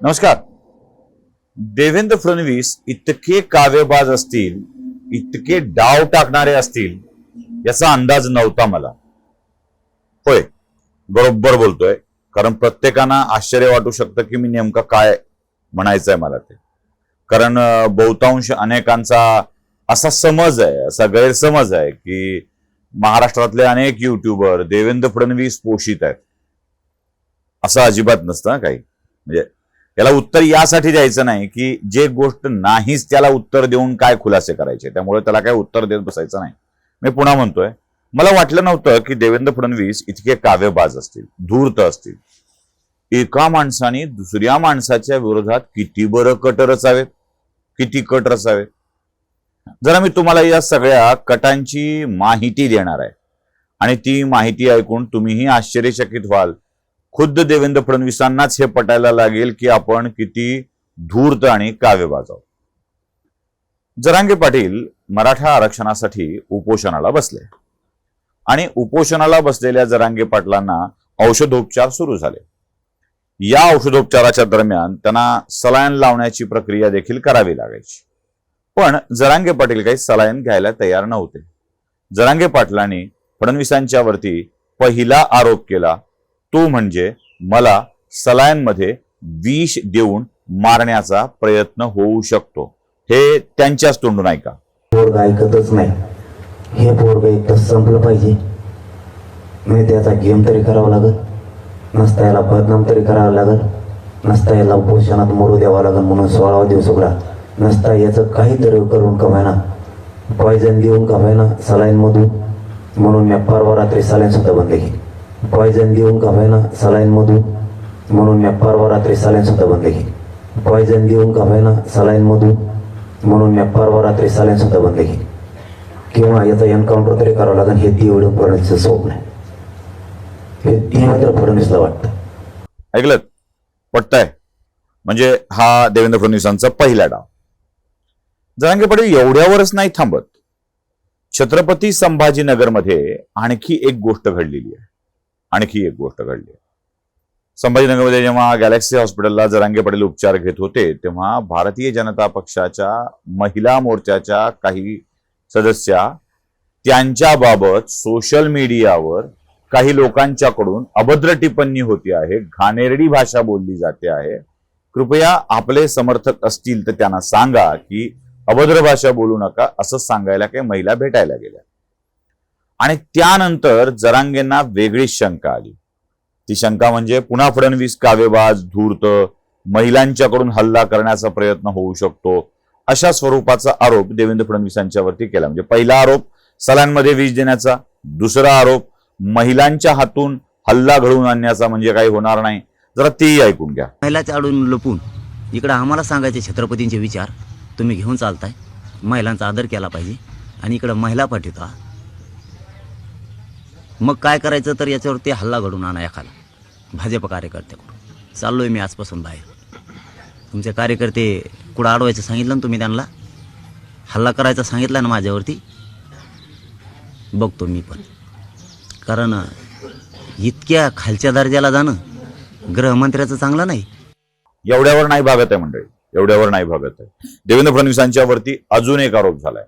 नमस्कार. देवेंद्र फडणवीस इतके काव्यबाज असतील इतके डाव टाकणारे असतील याचा अंदाज नव्हता मला. होय बरोबर बोलतोय कारण प्रत्येकांना आश्चर्य वाटू शकतं की मी नेमकं काय म्हणायचंय मला ते. कारण बहुतांश अनेकांचा असा समज आहे असा गैरसमज आहे की महाराष्ट्रातले अनेक युट्यूबर देवेंद्र फडणवीस पोषित आहेत. असं अजिबात नसतं काही. म्हणजे याला उत्तर यासाठी द्यायचं नाही की जे गोष्ट नाहीच त्याला उत्तर देऊन काय खुलासे करायचे. त्यामुळे त्याला काय उत्तर देत बसायचं नाही. मी पुन्हा म्हणतोय मला वाटलं नव्हतं की देवेंद्र फडणवीस इतके काव्यबाज असतील धूर्त असतील. एका माणसाने दुसऱ्या माणसाच्या विरोधात किती बरं कट रचावेत? किती कट रचावेत? जरा मी तुम्हाला या सगळ्या कटांची माहिती देणार आहे. आणि ती माहिती ऐकून तुम्हीही आश्चर्यचकित व्हाल खुद्द देवेंद्र फडणवीसांनाच हे पटायला लागेल की आपण किती धूर्त आणि काव्यबाज आहोत. जरांगे पाटील मराठा आरक्षणासाठी उपोषणाला बसले. आणि उपोषणाला बसलेल्या जरांगे पाटलांना औषधोपचार सुरू झाले. या औषधोपचाराच्या दरम्यान त्यांना सलायन लावण्याची प्रक्रिया देखील करावी लागायची. पण जरांगे पाटील काही सलायन घ्यायला तयार नव्हते. जरांगे पाटलांनी फडणवीसांच्या वरती पहिला आरोप केला तो म्हणजे मला सलायनमध्ये विष देऊन मारण्याचा प्रयत्न होऊ शकतो. हे त्यांच्याच तोंडून ऐका. पोरग ऐकतच नाही. हे पोरग एकदा संपलं पाहिजे. नाही त्याचा गेम तरी करावा लागल. नसता याला बदनाम तरी करावं लागल. नसता याला उपोषणात मरू द्यावा लागल म्हणून सोळावा दिवस उघडा. नसता याचं काहीतरी करून कमायना. पॉयझन देऊन कमायना सलाईनमधून म्हणून मी परवा रात्री सलाईन सुद्धा बंद केली. पॉयझन देऊन सलाईन सलाईनमधून? म्हणून मी परवा रात्री सलाईन सुद्धा बंद केली. पॉयझन देऊन सलाईन सलाईनमधून? म्हणून मी परवा रात्री सलाईन सुद्धा बंद केली. किंवा याचा एन्काउंटर तरी करावं लागेल हे तेवढं फडणवीसचं स्वप्न आहे. हे देवेंद्र फडणवीसला वाटतं. ऐकलं पटतंय. म्हणजे हा देवेंद्र फडणवीसांचा पहिला डाव. जरांगे पाटील एवढ्यावरच नाही थांबत. छत्रपती संभाजीनगरमध्ये आणखी एक गोष्ट घडलेली आहे. आणखी एक गोष्ट घडली. संभाजीनगरमध्ये जेव्हा गॅलेक्सी हॉस्पिटलला जरांगे पटेल उपचार घेत होते तेव्हा भारतीय जनता पक्षाच्या महिला मोर्चाच्या काही सदस्या त्यांच्याबाबत सोशल मीडियावर काही लोकांच्याकडून अभद्र टिप्पणी होती आहे घाणेरडी भाषा बोलली जाते आहे. कृपया आपले समर्थक असतील तर त्यांना सांगा की अभद्र भाषा बोलू नका असं सांगायला काही महिला भेटायला गेल्या. आणि त्यानंतर जरांगेंना वेगळीच शंका आली. ती शंका म्हणजे पुन्हा फडणवीस काव्यबाज धूर्त महिलांच्याकडून हल्ला करण्याचा प्रयत्न होऊ शकतो अशा स्वरूपाचा आरोप देवेंद्र फडणवीसांच्यावरती केला. म्हणजे पहिला आरोप सलांमध्ये वीज देण्याचा दुसरा आरोप महिलांच्या हातून हल्ला घडवून आणण्याचा म्हणजे काही होणार नाही. जरा तेही ऐकून घ्या. महिलाच्या आडून लपून इकडं आम्हाला सांगायचे छत्रपतींचे विचार तुम्ही घेऊन चालताय महिलांचा आदर केला पाहिजे आणि इकडं महिला पाठवता मग काय करायचं तर याच्यावरती हल्ला घडून आणा एखादा. भाजप कार्यकर्त्याकडून. चाललोय मी आजपासून बाहेर. तुमचे कार्यकर्ते कुठं अडवायचं सांगितलं ना तुम्ही त्यांना? हल्ला करायचा सांगितला ना माझ्यावरती? बघतो मी पण. कारण इतक्या खालच्या दर्जाला जाणं गृहमंत्र्याचं चांगलं नाही. एवढ्यावर नाही भागत आहे मंडळी. एवढ्यावर नाही भागत आहे. देवेंद्र फडणवीसांच्या वरती अजून एक आरोप झालाय.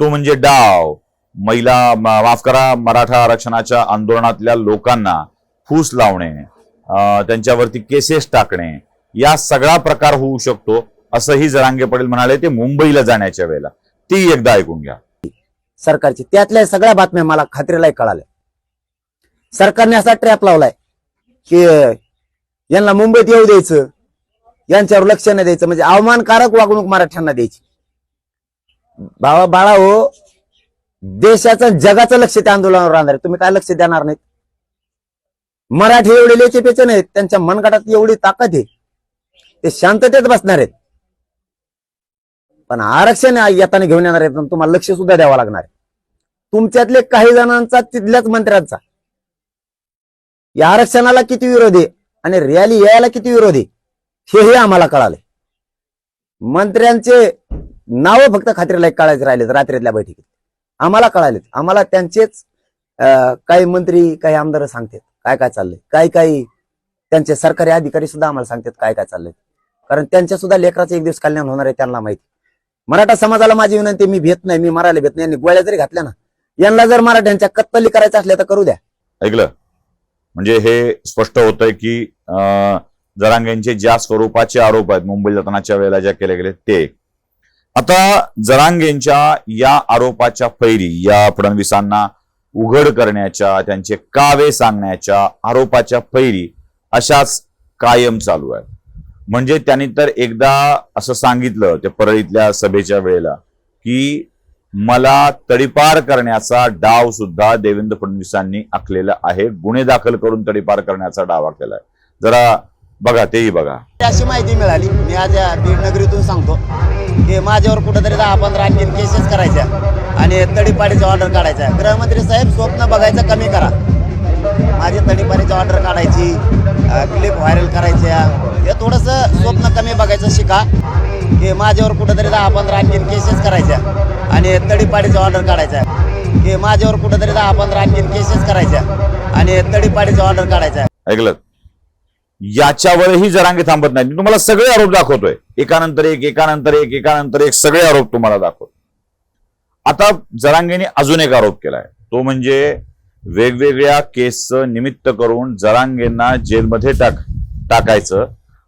तो म्हणजे डाव. महिला माफ करा मराठा आरक्षणाच्या आंदोलनातल्या लोकांना फूस लावणे त्यांच्यावरती केसेस टाकणे या सगळा प्रकार होऊ शकतो असंही जरांगे पाटील म्हणाले ते मुंबईला जाण्याच्या वेळेला. ती एकदा ऐकून घ्या. सरकारची त्यातल्या सगळ्या बातम्या मला खात्रीलाही कळाल्या. सरकारने असा ट्रॅप लावलाय की यांना मुंबईत येऊ द्यायचं यांच्यावर लक्ष नाही द्यायचं म्हणजे अवमानकारक वागणूक मराठ्यांना द्यायची. बाबा बाळा हो देशाचं जगाचं लक्ष त्या आंदोलनावर राहणार आहे. तुम्ही काय लक्ष देणार नाहीत? मराठी एवढे लेचे पेचे नाहीत. त्यांच्या मनगटात एवढी ताकद आहे. ते शांततेत बसणार आहेत. पण आरक्षण येताना घेऊन येणार आहेत तुम्हाला लक्ष सुद्धा द्यावं लागणार आहे. तुमच्यातले काही जणांचा तिथल्याच मंत्र्यांचा. या आरक्षणाला किती विरोध आहे आणि रॅली यायला किती विरोध आहे हेही आम्हाला कळाले मंत्र्यांचे नाव फक्त खात्रीला कळायचे राहिलेत रात्रीतल्या बैठकीत. आम्हाला कळालेत. आम्हाला त्यांचेच काही मंत्री काही आमदार सांगतात काय काय चाललंय. काही काही त्यांचे सरकारी अधिकारी सुद्धा आम्हाला सांगतात काय काय चाललंय. कारण त्यांच्या सुद्धा लेकराचं एक दिवस कल्याण होणार आहे त्यांना माहिती. मराठा समाजाला माझी विनंती मी भेट नाही मी मरायला भेट नाही. यांनी गोळ्या जरी घातल्या ना यांना जर मराठ्यांच्या कत्तली करायचं असल्या तर करू द्या. ऐकलं? म्हणजे हे स्पष्ट होतंय की अं, जरांगेंचे ज्या स्वरूपाचे आरोप आहेत मुंबई जतनाच्या वेळेला ज्या केले गेले ते आता जरांगेंच्या या आरोपाच्या फैरी या फडणवीसांना उघड करण्याच्या त्यांचे कावे सांगण्याच्या आरोपाच्या फैरी अशाच कायम चालू आहे म्हणजे त्यांनी तर एकदा असं सांगितलं ते परळीतल्या सभेच्या वेळेला की मला तडीपार करण्याचा डाव सुद्धा देवेंद्र फडणवीसांनी आखलेला आहे. गुन्हे दाखल करून तडीपार करण्याचा डाव आखलेला आहे. जरा बघा तेही बघा. अशी माहिती मिळाली. मी आज बीड नगरीतून सांगतो. हे माझ्यावर कुठेतरी दहा पंधरा आणखीन केसेस करायच्या. आणि तडीपाडीचा ऑर्डर काढायचा. गृहमंत्री साहेब स्वप्न बघायचं कमी करा. माझी तडीपाडीची ऑर्डर काढायची क्लिप व्हायरल करायच्या. हे थोडंसं स्वप्न कमी बघायचं शिका. की माझ्यावर कुठेतरी दहा पंधरा आणखीन केसेस करायच्या. आणि तडीपाडीचा ऑर्डर काढायचा. की माझ्यावर कुठेतरी दहा पंधरा आणखीन केसेस करायच्या. आणि तडीपाडीचा ऑर्डर काढायचा. ऐकलं? याच्यावरही जरांगे थांबत नाही मी तुम्हाला सगळे आरोप दाखवतोय. एकानंतर एक एकानंतर एक एकानंतर एक सगळे आरोप तुम्हाला दाखवतो आता जरांगेने अजून एक आरोप केलाय. तो म्हणजे वेगवेगळ्या केसचं निमित्त करून जरांगेंना जेलमध्ये टाक टाकायचं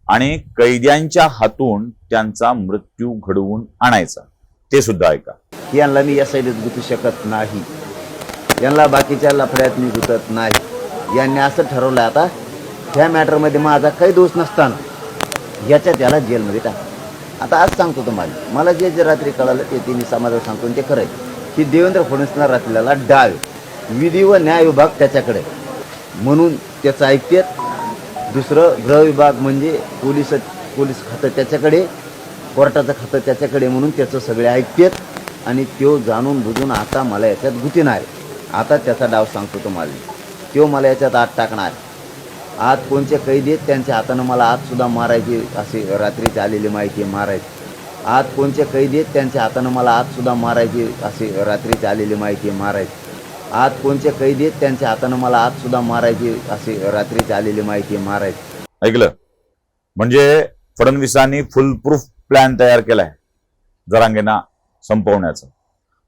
आणि कैद्यांच्या हातून त्यांचा मृत्यू घडवून आणायचा. ते सुद्धा ऐका. यांना मी या साईडीत गुतू शकत नाही. यांना बाकीच्या लफड्यात मी गुतत नाही. यांनी असं ठरवलं आता ह्या मॅटरमध्ये माझा काही दोष नसताना याच्यात याला जेलमध्ये टाक. आता आज सांगतो तुम्हाला. मला जे जे रात्री कळालं ते ते मी समाजाला सांगतो आणि ते खरं आहे. की देवेंद्र फडणवीसला रात्रीला डाव विधी व न्याय विभाग त्याच्याकडे म्हणून त्याचं ऐकतेत. दुसरं गृह विभाग म्हणजे पोलीस पोलीस खातं त्याच्याकडे कोर्टाचं खातं त्याच्याकडे म्हणून त्याचं सगळे ऐकतेत. आणि त्यो जाणून बुजून आता मला याच्यात गुतीणार आता त्याचा डाव सांगतो तुम्हाला. त्यो मला याच्यात आत टाकणार. आत कोणचे कैदी आहेत त्यांच्या हातानं मला आतसुद्धा मारायची अशी रात्रीची आलेली माहिती आहे मारायची आत कोणचे कैदी आहेत त्यांच्या हातानं मला आतसुद्धा मारायची अशी रात्रीची आलेली माहिती आहे मारायची आत कोणचे कैदी आहेत त्यांच्या हातानं मला आतसुद्धा मारायची अशी रात्रीची आलेली माहिती आहे मारायची ऐकलं? म्हणजे फडणवीसांनी फुल प्रूफ प्लॅन तयार केलाय जरांगेंना संपवण्याचा.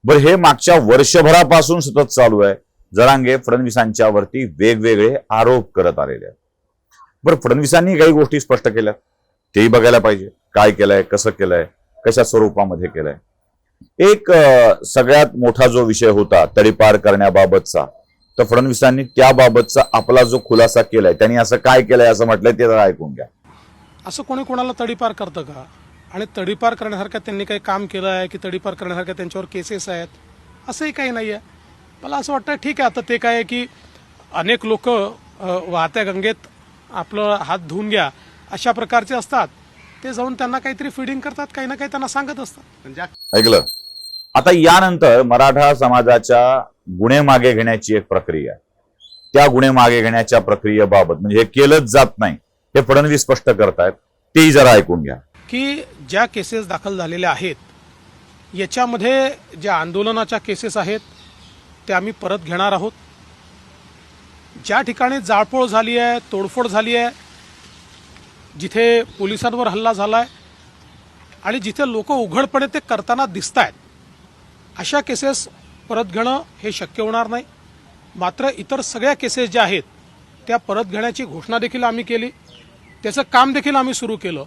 बरं हे मागच्या वर्षभरापासून सतत चालू आहे. जरांगे फडणवीसांच्या वरती वेगवेगळे आरोप करत आलेले आहेत. बरं फडणवीसांनी काही गोष्टी स्पष्ट केल्या. तेही बघायला पाहिजे. काय केलंय कसं केलंय कशा स्वरूपामध्ये केलंय. एक सगळ्यात मोठा जो विषय होता तडीपार करण्याबाबतचा तर फडणवीसांनी त्याबाबतचा आपला जो खुलासा केलाय त्यांनी असं काय केलंय असं म्हटलंय ते जरा ऐकून घ्या. असं कोणी कोणाला तडीपार करतं का? आणि तडीपार करण्यासारखं त्यांनी काही काम केलं आहे की तडीपार करण्यासारख्या त्यांच्यावर केसेस आहेत? असंही काही नाही आहे मला असं वाटतं ठीक आहे आता ते काय आहे की अनेक लोक वाहत्या गंगेत आपलं हात धुवून घ्या अशा प्रकारचे असतात. ते जाऊन त्यांना काहीतरी फिडिंग करतात काही ना काही त्यांना सांगत असतात. ऐकलं? आता यानंतर मराठा समाजाच्या गुन्हे मागे घेण्याची एक प्रक्रिया. आहे त्या गुन्हे मागे घेण्याच्या प्रक्रियेबाबत म्हणजे हे केलंच जात नाही. हे फडणवीस स्पष्ट करतायत. तेही जरा ऐकून घ्या. की ज्या केसेस दाखल झालेल्या आहेत याच्यामध्ये ज्या आंदोलनाच्या केसेस आहेत त्या आम्ही परत घेणार आहोत. ज्या ठिकाणी जाळपोळ झाली आहे तोडफोड झाली आहे जिथे पोलिसांवर हल्ला झाला आहे आणि जिथे लोक उघडपणे ते करताना दिसत आहेत अशा केसेस परत घेणं हे शक्य होणार नाही. मात्र इतर सगळ्या केसेस ज्या आहेत त्या परत घेण्याची घोषणा देखील आम्ही केली. त्याचं काम देखील आम्ही सुरू केलं.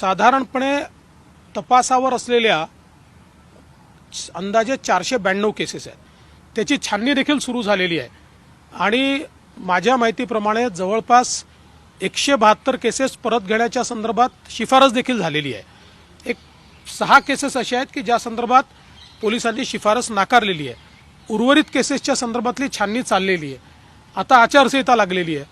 साधारणपणे तपासावर असलेल्या अंदाजे चारशे ब्याण्णव केसेस आहेत. त्याची छाननी देखील सुरू झालेली आहे. आणि माझ्या माहितीप्रमाणे जवळपास एकशे बहात्तर केसेस परत घेण्याच्या संदर्भात शिफारस देखील झालेली आहे. एक सहा केसेस अशा आहेत की ज्या संदर्भात पोलिसांनी शिफारस नाकारलेली आहे. उर्वरित केसेसच्या संदर्भातली छाननी चाललेली आहे. आता आचारसंहिता लागलेली आहे.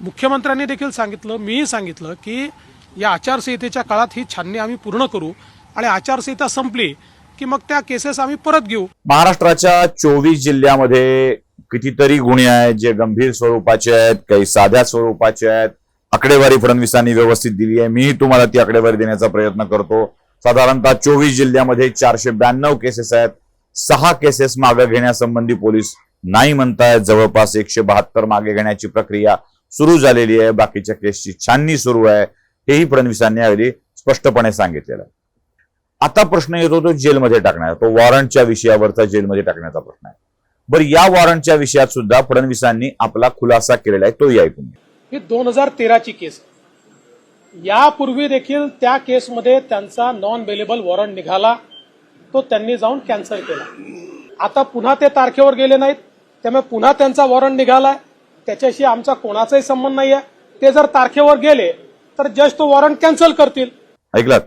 मुख्यमंत्र्यांनी देखील सांगितलं मीही सांगितलं की या आचारसंहितेच्या काळात ही छाननी आम्ही पूर्ण करू आणि आचारसंहिता संपली की मग त्या केसेस आम्ही परत घेऊ. महाराष्ट्राच्या चोवीस जिल्ह्यामध्ये कितीतरी गुन्हे आहेत जे गंभीर स्वरूपाचे आहेत काही साध्या स्वरूपाचे आहेत. आकडेवारी फडणवीसांनी व्यवस्थित दिली आहे. मीही तुम्हाला ती आकडेवारी देण्याचा प्रयत्न करतो. साधारणतः चोवीस जिल्ह्यामध्ये चारशे ब्याण्णव केसेस आहेत. सहा केसेस मागे घेण्यासंबंधी पोलीस नाही म्हणतायत जवळपास एकशे बहात्तर मागे घेण्याची प्रक्रिया सुरू झालेली आहे. बाकीच्या केसची छाननी सुरू आहे. हेही फडणवीसांनी अगदी स्पष्टपणे सांगितलेलं आहे. आता प्रश्न येतो तो जेलमध्ये टाकण्याचा. तो वॉरंटच्या विषयावरचा जेलमध्ये टाकण्याचा प्रश्न आहे. बरं या वॉरंटच्या विषयात सुद्धा फडणवीसांनी आपला खुलासा केलेला आहे तोही ऐकून. ही दोन हजार तेराची केस यापूर्वी देखील त्या केसमध्ये त्यांचा नॉन बेलेबल वॉरंट निघाला तो त्यांनी जाऊन कॅन्सल केला. आता पुन्हा ते तारखेवर गेले नाहीत त्यामुळे पुन्हा त्यांचा वॉरंट निघालाय त्याच्याशी आमचा कोणाचाही संबंध नाही आहे ते जर तारखेवर गेले तर जज तो वॉरंट कॅन्सल करतील. ऐकलात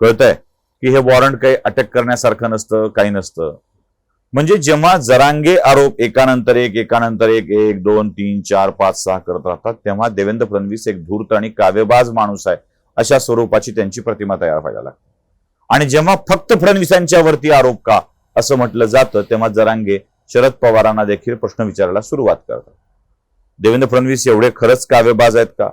कळतंय की हे वॉरंट काही अटक करण्यासारखं नसतं काही नसतं. म्हणजे जेव्हा जरांगे आरोप एकानंतर एक एकानंतर एक एक दोन तीन चार पाच सहा करत राहतात तेव्हा देवेंद्र फडणवीस एक धूर्त आणि काव्यबाज माणूस आहे अशा स्वरूपाची त्यांची प्रतिमा तयार व्हायला लागते. आणि जेव्हा फक्त फडणवीसांच्यावरती आरोप का असं म्हटलं जातं तेव्हा जरांगे शरद पवारांना देखील प्रश्न विचारायला सुरुवात करतात. देवेंद्र फडणवीस एवढे खरंच काव्यबाज आहेत का?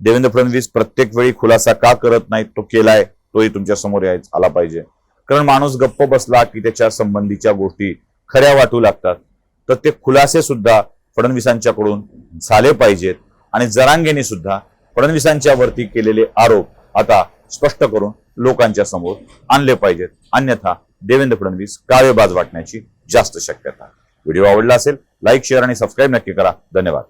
देवेंद्र फडणवीस प्रत्येक वेळी खुलासा का करत नाहीत? तो केलाय तोही तुमच्यासमोर यायच आला पाहिजे. कारण माणूस गप्प बसला की त्याच्या संबंधीच्या गोष्टी खऱ्या वाटू लागतात. तर ते खुलासे सुद्धा फडणवीसांच्याकडून झाले पाहिजेत. आणि जरांगेने सुद्धा फडणवीसांच्या वरती केलेले आरोप आता स्पष्ट करून लोकांच्या समोर आणले पाहिजेत. अन्यथा देवेंद्र फडणवीस काळेबाज वाटण्याची जास्त शक्यता. व्हिडिओ आवडला असेल लाईक शेअर आणि सबस्क्राईब नक्की करा. धन्यवाद.